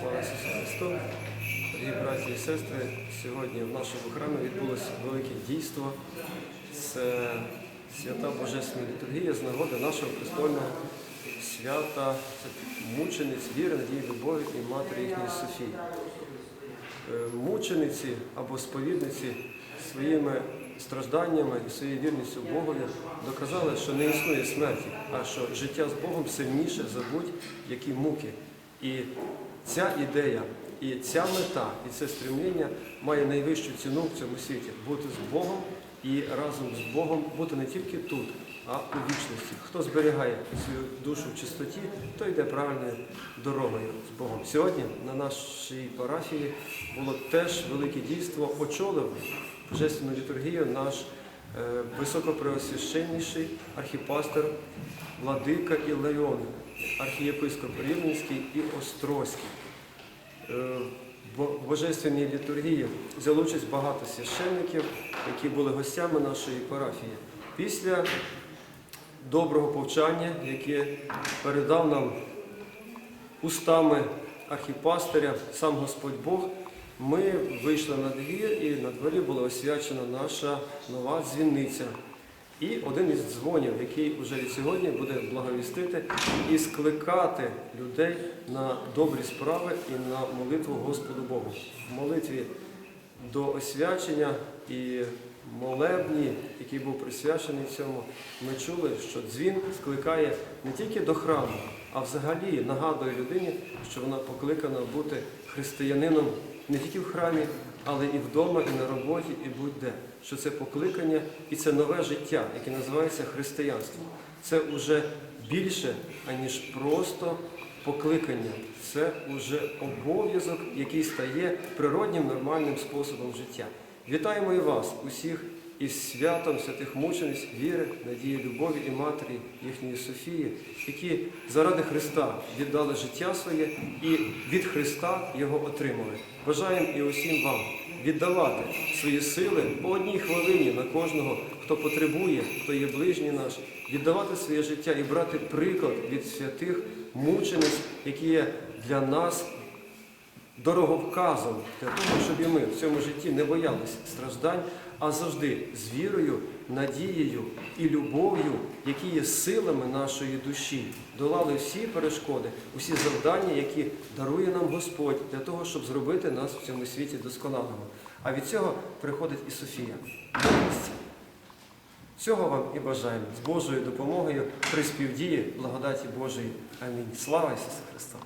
Слава Ісусу Христу! Дорогі браті і сестри, сьогодні в нашому храмі відбулося велике дійство. Це свята Божественна літургія з нагоди нашого престольного свята це мучениць віри, надії, любові і матері їхньої Софії. Е, Мучениці або сповідниці своїми стражданнями і своєю вірністю Богові доказали, що не існує смерті, а що життя з Богом сильніше за будь-які муки. І ця ідея, і ця мета, і це стремління має найвищу ціну в цьому світі бути з Богом і разом з Богом бути не тільки тут, а у вічності. Хто зберігає свою душу в чистоті, той йде правильною дорогою з Богом. Сьогодні на нашій парафії було теж велике дійство. Очолив Божественну літургію наш високопреосвященніший архіпастер Владика Іларіон, архієпископ Рівненський і Острозький. Е, В Божественній літургії взяли участь багато священників, які були гостями нашої парафії. Після доброго повчання, яке передав нам устами архіпастиря, сам Господь Бог, ми вийшли на двір і на дворі була освячена наша нова дзвіниця. І один із дзвонів, який вже від сьогодні буде благовістити і скликати людей на добрі справи і на молитву Господу Богу. В молитві до освячення і молебні, який був присвячений цьому, ми чули, що дзвін скликає не тільки до храму, а взагалі нагадує людині, що вона покликана бути християнином не тільки в храмі, але і вдома, і на роботі, і будь-де. Що це покликання і це нове життя, яке називається християнством. Це вже більше, аніж просто покликання. Це вже обов'язок, який стає природнім нормальним способом життя. Вітаємо і вас, усіх, із святом святих мучениць, віри, надії, любові і матері їхньої Софії, які заради Христа віддали життя своє і від Христа його отримали. Бажаємо і усім вам віддавати свої сили по одній хвилині на кожного, хто потребує, хто є ближній наш, віддавати своє життя і брати приклад від святих мучениць, які є для нас дороговказом для того, щоб і ми в цьому житті не боялися страждань, а завжди з вірою, надією і любов'ю, які є силами нашої душі, долали всі перешкоди, усі завдання, які дарує нам Господь для того, щоб зробити нас в цьому світі досконалими. А від цього приходить і Софія. Цього вам і бажаємо з Божою допомогою при співдії благодаті Божої. Амінь. Слава Ісусу Христу!